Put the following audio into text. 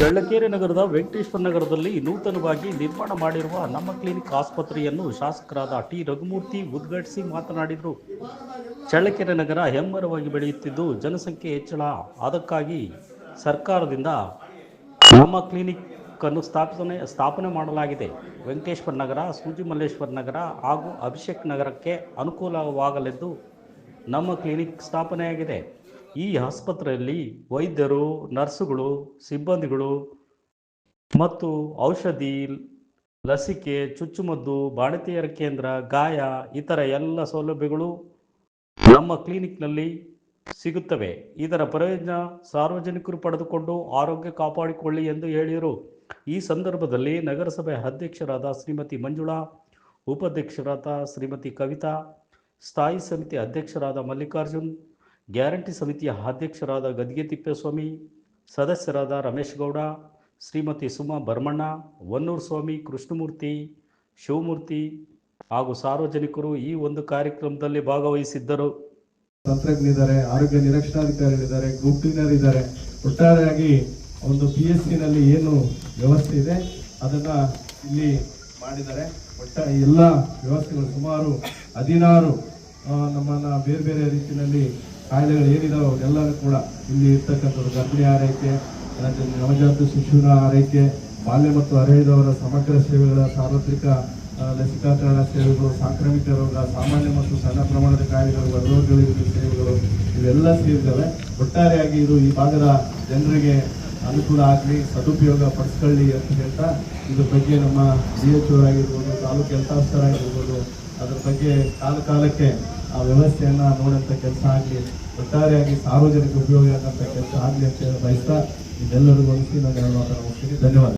ಚಳ್ಳಕೆರೆ ನಗರದ ವೆಂಕಟೇಶ್ವರ ನಗರದಲ್ಲಿ ನೂತನವಾಗಿ ನಿರ್ಮಾಣ ಮಾಡಿರುವ ನಮ್ಮ ಕ್ಲಿನಿಕ್ ಆಸ್ಪತ್ರೆಯನ್ನು ಶಾಸಕರಾದ ಟಿ ರಘುಮೂರ್ತಿ ಉದ್ಘಾಟಿಸಿ ಮಾತನಾಡಿದರು. ಚಳ್ಳಕೆರೆ ನಗರ ಹೆಮ್ಮರವಾಗಿ ಬೆಳೆಯುತ್ತಿದ್ದು ಜನಸಂಖ್ಯೆ ಹೆಚ್ಚಳ. ಅದಕ್ಕಾಗಿ ಸರ್ಕಾರದಿಂದ ನಮ್ಮ ಕ್ಲಿನಿಕ್ ಅನ್ನು ಸ್ಥಾಪನೆ ಸ್ಥಾಪನೆ ಮಾಡಲಾಗಿದೆ. ವೆಂಕಟೇಶ್ವರ ನಗರ, ಸೂಜಿಮಲ್ಲೇಶ್ವರ ನಗರ ಹಾಗೂ ಅಭಿಷೇಕ್ ನಗರಕ್ಕೆ ಅನುಕೂಲವಾಗಲೆಂದು ನಮ್ಮ ಕ್ಲಿನಿಕ್ ಸ್ಥಾಪನೆಯಾಗಿದೆ. ಈ ಆಸ್ಪತ್ರೆಯಲ್ಲಿ ವೈದ್ಯರು, ನರ್ಸುಗಳು, ಸಿಬ್ಬಂದಿಗಳು ಮತ್ತು ಔಷಧಿ, ಲಸಿಕೆ, ಚುಚ್ಚುಮದ್ದು, ಬಾಣತಿಯರ ಕೇಂದ್ರ, ಗಾಯ, ಇತರ ಎಲ್ಲ ಸೌಲಭ್ಯಗಳು ನಮ್ಮ ಕ್ಲಿನಿಕ್ನಲ್ಲಿ ಸಿಗುತ್ತವೆ. ಇದರ ಪ್ರಯೋಜನ ಸಾರ್ವಜನಿಕರು ಪಡೆದುಕೊಂಡು ಆರೋಗ್ಯ ಕಾಪಾಡಿಕೊಳ್ಳಿ ಎಂದು ಹೇಳಿದರು. ಈ ಸಂದರ್ಭದಲ್ಲಿ ನಗರಸಭೆ ಅಧ್ಯಕ್ಷರಾದ ಶ್ರೀಮತಿ ಮಂಜುಳಾ, ಉಪಾಧ್ಯಕ್ಷರಾದ ಶ್ರೀಮತಿ ಕವಿತಾ, ಸ್ಥಾಯಿ ಸಮಿತಿ ಅಧ್ಯಕ್ಷರಾದ ಮಲ್ಲಿಕಾರ್ಜುನ್ ಗ್ಯಾರಂಟಿ ಸಮಿತಿಯ ಅಧ್ಯಕ್ಷರಾದ ಗದ್ಗೆ ತಿಪ್ಪೇಸ್ವಾಮಿ ಸದಸ್ಯರಾದ ರಮೇಶ್ ಗೌಡ ಶ್ರೀಮತಿ ಸುಮಾ ಭರ್ಮಣ್ಣ ವನ್ನೂರು ಸ್ವಾಮಿ ಕೃಷ್ಣಮೂರ್ತಿ, ಶಿವಮೂರ್ತಿ ಹಾಗೂ ಸಾರ್ವಜನಿಕರು ಈ ಒಂದು ಕಾರ್ಯಕ್ರಮದಲ್ಲಿ ಭಾಗವಹಿಸಿದ್ದರು. ತಂತ್ರಜ್ಞರಿದ್ದಾರೆ, ಆರೋಗ್ಯ ನಿರೀಕ್ಷಣಾಧಿಕಾರಿಗಳಿದ್ದಾರೆ ಗ್ರೂಪ್ ಕ್ಲೀನರ್ ಇದ್ದಾರೆ. ಒಟ್ಟಾರೆಯಾಗಿ ಒಂದು ಪಿ ಎಸ್ ಸಿನಲ್ಲಿ ಏನು ವ್ಯವಸ್ಥೆ ಇದೆ, ಅದನ್ನ ಇಲ್ಲಿ ಮಾಡಿದ್ದಾರೆ. ಒಟ್ಟ ಎಲ್ಲ ವ್ಯವಸ್ಥೆಗಳು ಸುಮಾರು ಹದಿನಾರು ನಮ್ಮನ್ನ ಬೇರೆ ಬೇರೆ ರೀತಿಯಲ್ಲಿ ಕಾಯಿಲೆಗಳು ಏನಿದಾವೆ ಅವನ್ನೆಲ್ಲರೂ ಕೂಡ ಇಲ್ಲಿ ಇರ್ತಕ್ಕಂಥದ್ದು ಗರ್ಭಿಣಿ ಆರೈಕೆ ನವಜಾತ ಶಿಶುವಿನ ಆರೈಕೆ, ಬಾಲ್ಯ ಮತ್ತು ಅರೆಯದವರ ಸಮಗ್ರ ಸೇವೆಗಳ, ಸಾರ್ವತ್ರಿಕ ಲಸಿಕಾಕರಣ ಸೇವೆಗಳು, ಸಾಂಕ್ರಾಮಿಕ ರೋಗ, ಸಾಮಾನ್ಯ ಮತ್ತು ಸಣ್ಣ ಪ್ರಮಾಣದ ಕಾಯಿಲೆಗಳು ಹೊರರೋಗಗಳಿಗೆ ಸೇವೆಗಳು, ಇವೆಲ್ಲ ಸೇರಿದ್ದಾವೆ. ಒಟ್ಟಾರೆಯಾಗಿ ಇದು ಈ ಭಾಗದ ಜನರಿಗೆ ಅನುಕೂಲ ಆಗಲಿ, ಸದುಪಯೋಗ ಪಡಿಸ್ಕೊಳ್ಳಿ ಅಂತ ಹೇಳ್ತಾ, ಇದ್ರ ಬಗ್ಗೆ ನಮ್ಮ ಡಿ ಎಚ್ ಆಗಿರ್ಬೋದು ತಾಲೂಕು ಹೆಲ್ತ್ ಆಫೀಸರ್ ಆಗಿರ್ಬೋದು, ಅದ್ರ ಬಗ್ಗೆ ಕಾಲ ಕಾಲಕ್ಕೆ ಆ ವ್ಯವಸ್ಥೆಯನ್ನು ನೋಡಂತ ಕೆಲಸ ಆಗಲಿ ಒಟ್ಟಾರೆಯಾಗಿ ಸಾರ್ವಜನಿಕ ಉಪಯೋಗ ಆಗೋಂಥ ಕೆಲಸ ಆಗಲಿ ಅಂತ ಹೇಳಿ ಬಯಸ್ತಾ ಇದೆಲ್ಲರಿಗೂ ಅನಿಸಿ ನಾನು ಧನ್ಯವಾದ